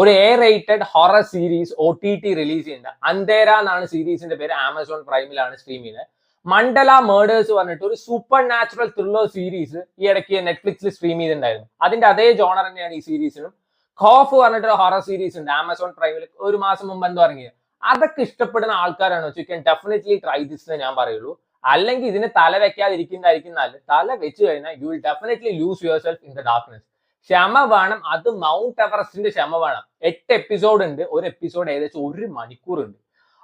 ഒരു A rated horror series O T T release ചെയ്യുന്നുണ്ട്. അന്തേര എന്നാണ് സീരീസിന്റെ പേര്. ആമസോൺ പ്രൈമിലാണ് സ്ട്രീം ചെയ്യുന്നത്. മണ്ഡല മേഡേഴ്സ് പറഞ്ഞിട്ട് ഒരു സൂപ്പർ നാച്ചുറൽ ത്രില്ലർ സീരീസ് ഈ ഇടയ്ക്ക് നെറ്റ്ഫ്ലിക്സിൽ സ്ട്രീം ചെയ്തിട്ടുണ്ടായിരുന്നു. അതിന്റെ അതേ ജോണർ തന്നെയാണ് ഈ സീരീസിനും ഖോഫ് പറഞ്ഞിട്ട് ഒരു ഹൊറർ സീരീസ് ഉണ്ട്. ആമസോൺ പ്രൈമിൽ ഒരു മാസം മുമ്പ് എന്തോ ഇറങ്ങിയത്. അതൊക്കെ ഇഷ്ടപ്പെടുന്ന ആൾക്കാരാണ്. You can definitely try this എന്ന് ഞാൻ പറയുള്ളൂ. അല്ലെങ്കിൽ ഇതിന് തല വെക്കാതിരിക്കുന്നതായിരിക്കും നല്ലത്. തല വെച്ച് കഴിഞ്ഞാൽ you will definitely lose yourself in the darkness ക്ഷമ വേണം അത് മൗണ്ട് എവറസ്റ്റിന്റെ ക്ഷമ വേണം എട്ട് എപ്പിസോഡ് ഉണ്ട് ഒരു എപ്പിസോഡ് ഏകദേശം ഒരു മണിക്കൂർ ഉണ്ട്.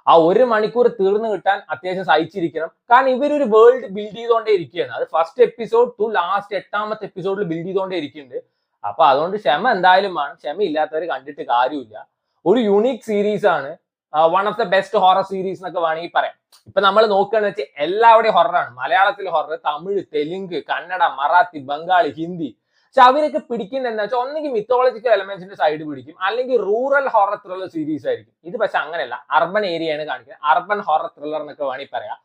ആ ഒരു മണിക്കൂർ തീർന്നു കിട്ടാൻ അത്യാവശ്യം സഹിച്ചിരിക്കണം. കാരണം ഇവരൊരു വേൾഡ് ബിൽഡ് ചെയ്തുകൊണ്ടേ ഇരിക്കുകയാണ്. അത് ഫസ്റ്റ് എപ്പിസോഡ് ടു ലാസ്റ്റ് എട്ടാമത്തെ എപ്പിസോഡിൽ ബിൽഡ് ചെയ്തുകൊണ്ടേ ഇരിക്കുന്നുണ്ട്. അപ്പൊ അതുകൊണ്ട് ക്ഷമ എന്തായാലും വേണം. ക്ഷമ ഇല്ലാത്തവർ കണ്ടിട്ട് കാര്യമില്ല. ഒരു യുണീക് സീരീസ് ആണ്. One of the best horror series എന്നൊക്കെ വേണമെങ്കിൽ പറയാം. ഇപ്പൊ നമ്മൾ നോക്കുകയാണെന്ന് വെച്ചാൽ എല്ലാവരുടെയും ഹൊററാണ് മലയാളത്തിൽ ഹൊറർ തമിഴ് തെലുങ്ക് കന്നഡ മറാത്തി ബംഗാളി ഹിന്ദി പക്ഷെ അവരൊക്കെ പിടിക്കുന്നത് എന്താ വെച്ചാൽ ഒന്നെങ്കിൽ മിത്തോളജിക്കൽ എലമെന്റ്സിന്റെ സൈഡ് പിടിക്കും. അല്ലെങ്കിൽ റൂറൽ ഹൊറർ ത്രില്ലർ സീരീസ് ആയിരിക്കും. ഇത് പക്ഷെ അങ്ങനെയല്ല. അർബൻ ഏരിയയാണ് കാണിക്കുന്നത്. അർബൻ ഹൊറർ ത്രില്ലർ എന്നൊക്കെ വേണമെങ്കിൽ പറയാം.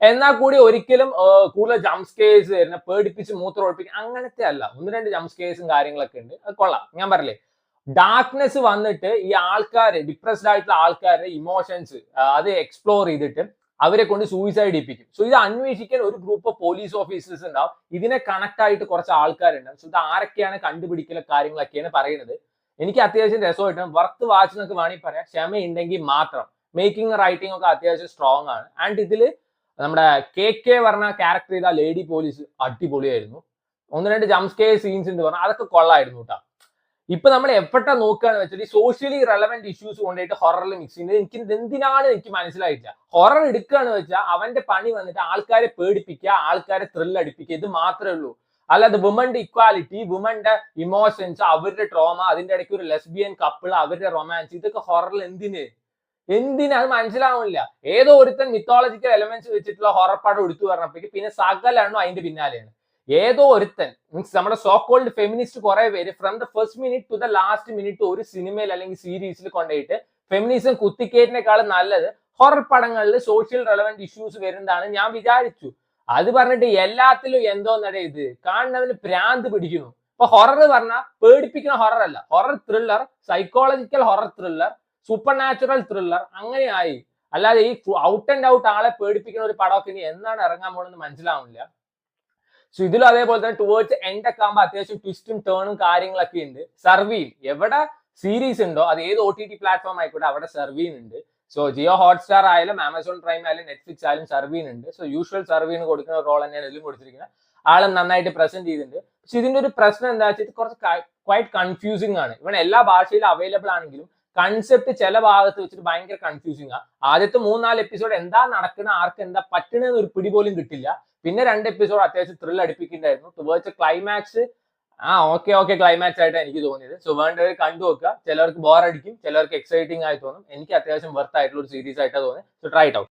എന്നാൽ കൂടി ഒരിക്കലും കൂടുതൽ ജംസ്കേഴ്സ് വരുന്ന പേടിപ്പിച്ച് മൂത്രം ഒഴിപ്പിക്കും അങ്ങനത്തെ അല്ല. ഒന്ന് രണ്ട് ജംസ്കേഴ്സും കാര്യങ്ങളൊക്കെ ഉണ്ട്. അത് കൊള്ളാം. ഞാൻ പറയലേ ഡാർക്ക്നെസ് വന്നിട്ട് ഈ ആൾക്കാര് ഡിപ്രസ്ഡ് ആയിട്ടുള്ള ആൾക്കാരുടെ ഇമോഷൻസ് അത് എക്സ്പ്ലോർ ചെയ്തിട്ട് അവരെ കൊണ്ട് സൂയിസൈഡ് ചെയ്യിപ്പിക്കും സോ ഇത് അന്വേഷിക്കാൻ ഒരു ഗ്രൂപ്പ് ഓഫ് പോലീസ് ഓഫീസേഴ്സ് ഉണ്ടാവും. ഇതിനെ കണക്ട് ആയിട്ട് കുറച്ച് ആൾക്കാരുണ്ടാവും. സോ ഇത് ആരൊക്കെയാണ് കണ്ടുപിടിക്കല കാര്യങ്ങളൊക്കെയാണ് പറയുന്നത്. എനിക്ക് അത്യാവശ്യം രസമായിട്ട് വർത്ത് വാച്ച് എന്നൊക്കെ വേണമെങ്കിൽ പറയാം. ക്ഷമയുണ്ടെങ്കിൽ മാത്രം. മേക്കിംഗ് റൈറ്റിംഗ് ഒക്കെ അത്യാവശ്യം സ്ട്രോങ് ആണ്. ആൻഡ് ഇതിൽ നമ്മുടെ കെ കെ പറഞ്ഞ ക്യാരക്ടർ ചെയ്ത ലേഡി പോലീസ് അടിപൊളിയായിരുന്നു. ഒന്ന് രണ്ട് ജംസ്കേ സീൻസ് ഉണ്ട് പറഞ്ഞാൽ അതൊക്കെ കൊള്ളായിരുന്നു കേട്ടോ ഇപ്പൊ നമ്മൾ എപ്പോഴാ നോക്കുകയാണെന്ന് വെച്ചാൽ ഈ സോഷ്യലി റെലവെന്റ് ഇഷ്യൂസ് കൊണ്ടായിട്ട് ഹൊററിൽ മിക്സ് ചെയ്യുന്നത് എനിക്ക് എന്തിനാണ് എനിക്ക് മനസ്സിലായിട്ടില്ല. ഹൊറർ എടുക്കുകയാണെന്ന് വെച്ചാൽ അവന്റെ പണി വന്നിട്ട് ആൾക്കാരെ പേടിപ്പിക്കുക ആൾക്കാരെ ത്രിൽ അടിപ്പിക്കുക ഇത് മാത്രമേ ഉള്ളൂ. അല്ലാതെ വുമന്റെ ഇക്വാലിറ്റി വുമന്റെ ഇമോഷൻസ് അവരുടെ ട്രോമ അതിന്റെ ഇടയ്ക്ക് ഒരു ലെസ്ബിയൻ കപ്പിൾ അവരുടെ റൊമാൻസ് ഇതൊക്കെ ഹൊററിൽ എന്തിന്? എന്തിന്? അത് മനസ്സിലാവുന്നില്ല. ഏതോ ഒരുത്തൻ മിത്തോളജിക്കൽ എലമെന്റ്സ് വെച്ചിട്ടുള്ള ഹൊറർ പടം എടുത്തു പറഞ്ഞപ്പോഴേക്ക് പിന്നെ സകലാണോ അതിന്റെ പിന്നാലെയാണ്. ഏതോ ഒരുത്തൻ മീൻസ് നമ്മുടെ സോ കോൾഡ് ഫെമിനിസ്റ്റ് കുറെ പേര് from the first minute to the last minute ഒരു സിനിമയിൽ അല്ലെങ്കിൽ സീരീസിൽ കൊണ്ടുപോയിട്ട് ഫെമിനിസം കുത്തിക്കേറ്റിനേക്കാളും നല്ലത് ഹൊറർ പടങ്ങളിൽ സോഷ്യൽ റെലവെന്റ് ഇഷ്യൂസ് വരുന്നതാണ് ഞാൻ വിചാരിച്ചു. അത് പറഞ്ഞിട്ട് എല്ലാത്തിലും എന്തോ നട ഇത്? കാണുന്നതിന് പ്രാന്ത് പിടിക്കുന്നു. ഇപ്പൊ ഹൊറർ പറഞ്ഞാൽ പേടിപ്പിക്കുന്ന ഹൊറർ അല്ല. Horror thriller psychological horror thriller supernatural thriller അങ്ങനെയായി അല്ലാതെ ഈ ഔട്ട് ആൻഡ് ഔട്ട് ആളെ പേടിപ്പിക്കുന്ന ഒരു പടമൊക്കെ ഇനി എന്നാണ് ഇറങ്ങാൻ പോകുന്നത് മനസ്സിലാവുന്നില്ല. സോ ഇതിലും അതേപോലെ തന്നെ ടുവേർഡ്സ് എൻഡ് ഒക്കെ ആകുമ്പോൾ അത്യാവശ്യം ട്വിസ്റ്റും ടേണും കാര്യങ്ങളൊക്കെ ഉണ്ട് സർവീൻ എവിടെ സീരീസ് ഉണ്ടോ അത് ഏത് ഒ ടി ടി പ്ലാറ്റ്ഫോം ആയിക്കോട്ടെ അവിടെ സർവീൻ ഉണ്ട് സോ ജിയോ ഹോട്ട്സ്റ്റാർ ആയാലും ആമസോൺ പ്രൈം ആയാലും നെറ്റ്ഫ്ലിക്സ് ആയാലും സർവീൻ ഉണ്ട് സോ യൂഷ്വൽ സർവീന് കൊടുക്കുന്ന റോൾ തന്നെയാണ് ഇതിലും കൊടുത്തിരിക്കുന്നത്. ആളും നന്നായിട്ട് പ്രസന്റ് ചെയ്തിട്ടുണ്ട്. പക്ഷെ ഇതിന്റെ ഒരു പ്രശ്നം എന്താ വെച്ചാൽ കുറച്ച് ക്വൈറ്റ് കൺഫ്യൂസിംഗ് ആണ്. ഇവൻ എല്ലാ ഭാഷയിലും അവൈലബിൾ ആണെങ്കിലും കൺസെപ്റ്റ് ചില ഭാഗത്ത് വെച്ചിട്ട് ഭയങ്കര കൺഫ്യൂസിംഗ് ആ. ആദ്യത്തെ മൂന്നാൽ എപ്പിസോഡ് എന്താ നടക്കുന്ന ആർക്ക് എന്താ പറ്റണെന്ന് ഒരു പിടി പോലും കിട്ടില്ല. പിന്നെ രണ്ട് എപ്പിസോഡ് അത്യാവശ്യം ത്രിൽ അടിപ്പിക്കുന്നുണ്ടായിരുന്നു. ടുവേർഡ്സ് ക്ലൈമാക്സ് ആ ഓക്കെ ഓക്കെ ക്ലൈമാക്സ് ആയിട്ടാണ് എനിക്ക് തോന്നിയത്. സോ വേണ്ടവർ കണ്ടു നോക്കുക. ചിലർക്ക് ബോർ അടിക്കും ചിലർക്ക് എക്സൈറ്റിംഗ് ആയി തോന്നും. എനിക്ക് അത്യാവശ്യം വർത്ത് ആയിട്ടുള്ള ഒരു സീരീസ് ആയിട്ടാണ് തോന്നുന്നത് സോ ട്രൈ ഔട്ട്